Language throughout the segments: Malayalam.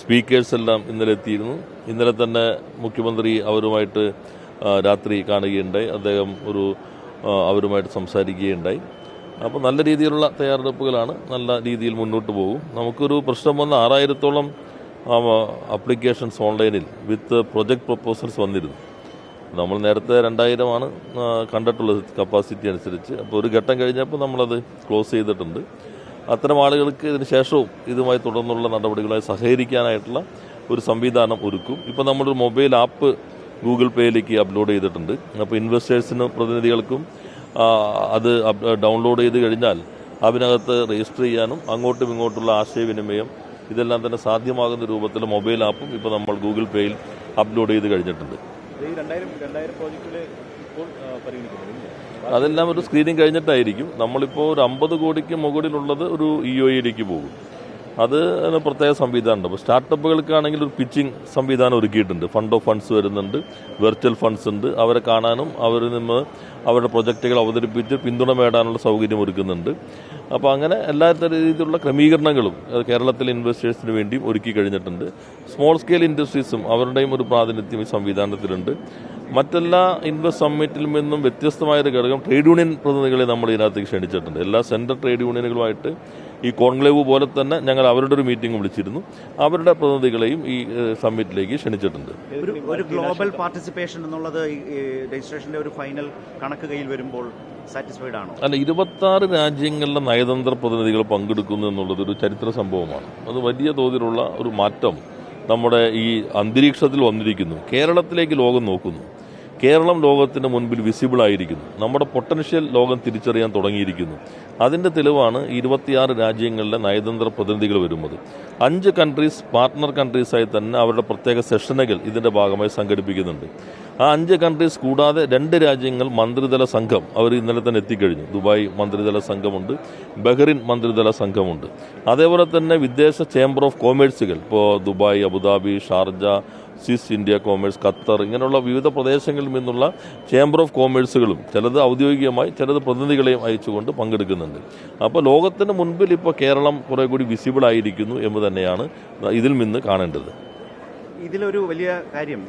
സ്പീക്കേഴ്സ് എല്ലാം ഇന്നലെ എത്തിയിരുന്നു. ഇന്നലെ തന്നെ മുഖ്യമന്ത്രി അവരുമായിട്ട് രാത്രി കാണുകയുണ്ടായി. അദ്ദേഹം ഒരു അവരുമായിട്ട് സംസാരിക്കുകയുണ്ടായി. അപ്പോൾ നല്ല രീതിയിലുള്ള തയ്യാറെടുപ്പുകളാണ്. നല്ല രീതിയിൽ മുന്നോട്ട് പോകും. നമുക്കൊരു പ്രശ്നം വന്ന ആറായിരത്തോളം അപ്ലിക്കേഷൻസ് ഓൺലൈനിൽ വിത്ത് പ്രൊജക്ട് പ്രപ്പോസൽസ് വന്നിരുന്നു. നമ്മൾ നേരത്തെ രണ്ടായിരമാണ് കണ്ടിട്ടുള്ളത് കപ്പാസിറ്റി അനുസരിച്ച്. അപ്പോൾ ഒരു ഘട്ടം കഴിഞ്ഞപ്പോൾ നമ്മളത് ക്ലോസ് ചെയ്തിട്ടുണ്ട്. അത്തരം ആളുകൾക്ക് ഇതിന് ശേഷവും ഇതുമായി തുടർന്നുള്ള നടപടികളായി സഹകരിക്കാനായിട്ടുള്ള ഒരു സംവിധാനം ഒരുക്കും. ഇപ്പോൾ നമ്മളൊരു മൊബൈൽ ആപ്പ് ഗൂഗിൾ പേയിലേക്ക് അപ്ലോഡ് ചെയ്തിട്ടുണ്ട്. അപ്പോൾ ഇൻവെസ്റ്റേഴ്സിനും പ്രതിനിധികൾക്കും അത് ഡൗൺലോഡ് ചെയ്ത് കഴിഞ്ഞാൽ അതിനകത്ത് രജിസ്റ്റർ ചെയ്യാനും അങ്ങോട്ടും ഇങ്ങോട്ടുള്ള ആശയവിനിമയം ഇതെല്ലാം തന്നെ സാധ്യമാകുന്ന രൂപത്തിൽ മൊബൈൽ ആപ്പും ഇപ്പോൾ നമ്മൾ ഗൂഗിൾ പേയിൽ അപ്ലോഡ് ചെയ്ത് കഴിഞ്ഞിട്ടുണ്ട്. അതെല്ലാം ഒരു സ്ക്രീനിങ് കഴിഞ്ഞിട്ടായിരിക്കും. നമ്മളിപ്പോൾ ഒരു അമ്പത് കോടിക്ക് മുകളിലുള്ളത് ഒരു ഇ ഒ ഇയിലേക്ക് പോകും. അത് പ്രത്യേക സംവിധാനമുണ്ട്. അപ്പോൾ സ്റ്റാർട്ടപ്പുകൾക്കാണെങ്കിൽ ഒരു പിച്ചിങ് സംവിധാനം ഒരുക്കിയിട്ടുണ്ട്. ഫണ്ട് ഓഫ് ഫണ്ട്സ് വരുന്നുണ്ട്. വെർച്വൽ ഫണ്ട്സ് ഉണ്ട്. അവരെ കാണാനും അവരിൽ നിന്ന് അവരുടെ പ്രൊജക്റ്റുകൾ അവതരിപ്പിച്ച് പിന്തുണ നേടാനുള്ള സൗകര്യം ഒരുക്കുന്നുണ്ട്. അപ്പോൾ അങ്ങനെ എല്ലാ രീതിയിലുള്ള ക്രമീകരണങ്ങളും കേരളത്തിലെ ഇൻവെസ്റ്റേഴ്സിന് വേണ്ടിയും ഒരുക്കി കഴിഞ്ഞിട്ടുണ്ട്. സ്മോൾ സ്കെയിൽ ഇൻഡസ്ട്രീസും അവരുടെയും ഒരു പ്രാതിനിധ്യം ഈ സംവിധാനത്തിലുണ്ട്. മറ്റെല്ലാ ഇൻവെസ്റ്റ് സമ്മിറ്റിൽ നിന്നും വ്യത്യസ്തമായൊരു ഘടകം ട്രേഡ് യൂണിയൻ പ്രതിനിധികളെ നമ്മൾ ഇതിനകത്തേക്ക് ക്ഷണിച്ചിട്ടുണ്ട്. എല്ലാ സെൻട്രൽ ട്രേഡ് യൂണിയനുകളുമായിട്ട് ഈ കോൺക്ലേവ് പോലെ തന്നെ ഞങ്ങൾ അവരുടെ ഒരു മീറ്റിംഗ് വിളിച്ചിരുന്നു. അവരുടെ പ്രതിനിധികളെയും ഈ സമ്മിറ്റിലേക്ക് ക്ഷണിച്ചിട്ടുണ്ട്. ഒരു ഗ്ലോബൽ പാർട്ടിസിപ്പേഷൻ എന്നുള്ളത് രജിസ്ട്രേഷന്റെ ഒരു ഫൈനൽ കണക്ക് കയ്യിൽ വരുമ്പോൾ സാറ്റിസ്ഫൈഡ് ആണോ? അല്ല ഇരുപത്താറ് രാജ്യങ്ങളിലെ നയതന്ത്ര പ്രതിനിധികൾ പങ്കെടുക്കുന്നു എന്നുള്ളത് ഒരു ചരിത്ര സംഭവമാണ്. അത് വലിയ തോതിലുള്ള ഒരു മാറ്റം നമ്മുടെ ഈ അന്തരീക്ഷത്തിൽ വന്നിരിക്കുന്നു. കേരളത്തിലേക്ക് ലോകം നോക്കുന്നു. കേരളം ലോകത്തിന് മുൻപിൽ വിസിബിൾ ആയിരിക്കുന്നു. നമ്മുടെ പൊട്ടൻഷ്യൽ ലോകം തിരിച്ചറിയാൻ തുടങ്ങിയിരിക്കുന്നു. അതിന്റെ തെളിവാണ് ഇരുപത്തിയാറ് രാജ്യങ്ങളിലെ നയതന്ത്ര പ്രതിനിധികൾ വരുന്നത്. അഞ്ച് കൺട്രീസ് പാർട്ട്ണർ കൺട്രീസായി തന്നെ അവരുടെ പ്രത്യേക സെഷനുകൾ ഇതിന്റെ ഭാഗമായി സംഘടിപ്പിക്കുന്നുണ്ട്. ആ അഞ്ച് കൺട്രീസ് കൂടാതെ രണ്ട് രാജ്യങ്ങൾ മന്ത്രിതല സംഘം അവർ ഇന്നലെ തന്നെ എത്തിക്കഴിഞ്ഞു. ദുബായ് മന്ത്രിതല സംഘമുണ്ട് ബഹ്റിൻ മന്ത്രിതല സംഘമുണ്ട്. അതേപോലെ തന്നെ വിദേശ ചേംബർ ഓഫ് കോമേഴ്സുകൾ ഇപ്പോൾ Dubai Abu Dhabi Sharjah Swiss India commerce Qatar ഇങ്ങനെയുള്ള വിവിധ പ്രദേശങ്ങളിൽ നിന്നുള്ള ചേംബർ ഓഫ് കോമേഴ്സുകളും ചിലത് ഔദ്യോഗികമായി ചിലത് പ്രതിനിധികളെയും അയച്ചുകൊണ്ട് പങ്കെടുക്കുന്നുണ്ട്. അപ്പോൾ ലോകത്തിന് മുൻപിൽ ഇപ്പോൾ കേരളം കുറേ കൂടി വിസിബിൾ ആയിരിക്കുന്നു എന്ന് തന്നെയാണ് ഇതിൽ നിന്ന് കാണേണ്ടത്. ഇതിലൊരു വലിയ കാര്യം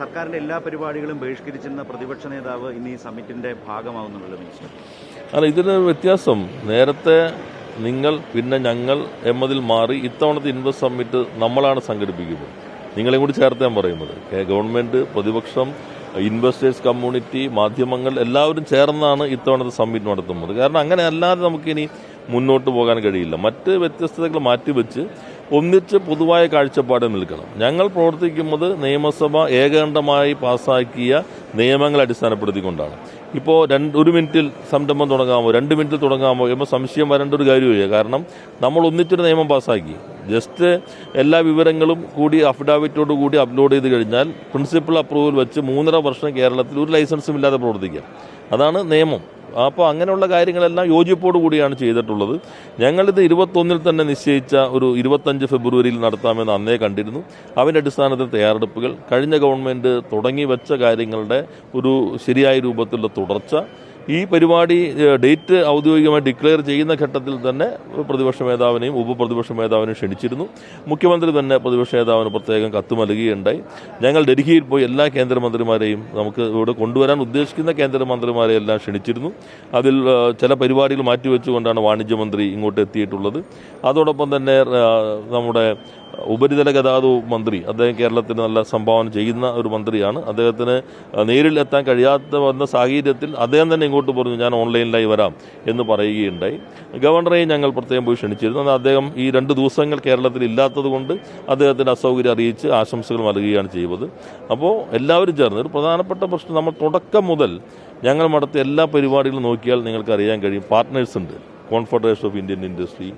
സർക്കാരിന്റെ എല്ലാ പരിപാടികളും ബഹിഷ്കരിച്ചിരുന്ന പ്രതിപക്ഷ നേതാവ് ഇന്ന് ഈ സമ്മിറ്റിന്റെ ഭാഗമാവുന്നുള്ളത് അല്ല ഇതിന് വ്യത്യാസം. നേരത്തെ നിങ്ങൾ പിന്നെ ഞങ്ങൾ എന്നതിൽ മാറി ഇത്തവണത്തെ ഇൻവെസ്റ്റ് സമ്മിറ്റ് നമ്മളാണ് സംഘടിപ്പിക്കുന്നത്. നിങ്ങളെയും കൂടി ചേർത്ത് ഞാൻ പറയുന്നത്. ഗവൺമെന്റ് പ്രതിപക്ഷം ഇൻവെസ്റ്റേഴ്സ് കമ്മ്യൂണിറ്റി മാധ്യമങ്ങൾ എല്ലാവരും ചേർന്നാണ് ഇത്തവണത്തെ സമ്മിറ്റ് നടത്തുന്നത്. കാരണം അങ്ങനെ അല്ലാതെ നമുക്കിനി മുന്നോട്ട് പോകാൻ കഴിയില്ല. മറ്റ് വ്യത്യസ്തതകൾ മാറ്റിവെച്ച് ഒന്നിച്ച് പൊതുവായ കാഴ്ചപ്പാട് നിൽക്കണം. ഞങ്ങൾ പ്രവർത്തിക്കുന്നത് നിയമസഭ ഏകകണ്ഠമായി പാസാക്കിയ നിയമങ്ങൾ അടിസ്ഥാനപ്പെടുത്തിക്കൊണ്ടാണ്. ഇപ്പോൾ രണ്ട് ഒരു മിനിറ്റിൽ സംരംഭം തുടങ്ങാമോ രണ്ട് മിനിറ്റിൽ തുടങ്ങാമോ എന്ന സംശയം വരേണ്ട ഒരു കാര്യമില്ല കാരണം നമ്മൾ ഒന്നിച്ചൊരു നിയമം പാസ്സാക്കി ജസ്റ്റ് എല്ലാ വിവരങ്ങളും കൂടി അഫിഡാവിറ്റോട് കൂടി അപ്ലോഡ് ചെയ്ത് കഴിഞ്ഞാൽ പ്രിൻസിപ്പൽ അപ്രൂവൽ വെച്ച് മൂന്നര വർഷം കേരളത്തിൽ ഒരു ലൈസൻസും ഇല്ലാതെ പ്രവർത്തിക്കാം. അതാണ് നിയമം. അപ്പോൾ അങ്ങനെയുള്ള കാര്യങ്ങളെല്ലാം യോജിപ്പോട് കൂടിയാണ് ചെയ്തിട്ടുള്ളത്. ഞങ്ങളിത് ഇരുപത്തൊന്നിൽ തന്നെ നിശ്ചയിച്ച ഒരു ഇരുപത്തഞ്ച് ഫെബ്രുവരിയിൽ നടത്താമെന്ന് അന്നേ കണ്ടിരുന്നു. അതിന്റെ അടിസ്ഥാനത്തിൽ തയ്യാറെടുപ്പുകൾ കഴിഞ്ഞ ഗവൺമെന്റ് തുടങ്ങി വെച്ച കാര്യങ്ങളുടെ ഒരു ശരിയായ രൂപത്തിലുള്ള തുടർച്ച ഈ പരിപാടി ഡേറ്റ് ഔദ്യോഗികമായി ഡിക്ലെയർ ചെയ്യുന്ന ഘട്ടത്തിൽ തന്നെ പ്രതിപക്ഷ മേധാവിനെയും ഉപപ്രതിപക്ഷ മേധാവിനെയും ക്ഷണിച്ചിരുന്നു. മുഖ്യമന്ത്രി തന്നെ പ്രതിപക്ഷ നേതാവിന് പ്രത്യേകം കത്ത് നൽകുകയുണ്ടായി ഞങ്ങൾ ഡൽഹിയിൽ പോയി എല്ലാ കേന്ദ്രമന്ത്രിമാരെയും നമുക്ക് ഇവിടെ കൊണ്ടുവരാൻ ഉദ്ദേശിക്കുന്ന കേന്ദ്രമന്ത്രിമാരെ എല്ലാം ക്ഷണിച്ചിരുന്നു. അതിൽ ചില പരിപാടികൾ മാറ്റിവെച്ചുകൊണ്ടാണ് വാണിജ്യമന്ത്രി ഇങ്ങോട്ട് എത്തിയിട്ടുള്ളത്. അതോടൊപ്പം തന്നെ നമ്മുടെ ഉപരിതല ഗതാഗത മന്ത്രി അദ്ദേഹം കേരളത്തിന് നല്ല സംഭാവന ചെയ്യുന്ന ഒരു മന്ത്രിയാണ്. അദ്ദേഹത്തിന് നേരിൽ എത്താൻ കഴിയാത്ത വന്ന സാഹചര്യത്തിൽ അദ്ദേഹം തന്നെ ഇങ്ങോട്ട് പറഞ്ഞു ഞാൻ ഓൺലൈനിലായി വരാം എന്ന് പറയുകയുണ്ടായി. ഗവർണറെയും ഞങ്ങൾ പ്രത്യേകം പോയി ക്ഷണിച്ചിരുന്നു. എന്നാൽ അദ്ദേഹം ഈ രണ്ട് ദിവസങ്ങൾ കേരളത്തിൽ ഇല്ലാത്തതുകൊണ്ട് കൊണ്ട് അദ്ദേഹത്തിന് അസൗകര്യം അറിയിച്ച് ആശംസകൾ നൽകുകയാണ് ചെയ്തത്. അപ്പോൾ എല്ലാവരും ചേർന്ന് ഒരു പ്രധാനപ്പെട്ട പ്രശ്നം നമ്മൾ തുടക്കം മുതൽ ഞങ്ങൾ നടത്തിയ എല്ലാ പരിപാടികളും നോക്കിയാൽ നിങ്ങൾക്ക് അറിയാൻ കഴിയും. പാർട്ട്നേഴ്സ് ഉണ്ട്. Confederation of Indian industry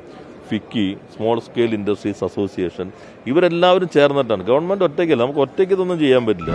FICCI small scale industries association ഇവരെല്ലാവരും ചേർന്നിട്ടാണ്. ഗവൺമെന്റ് ഒറ്റയ്ക്കല്ല നമുക്ക് ഒറ്റയ്ക്ക് ഇതൊന്നും ചെയ്യാൻ പറ്റില്ല.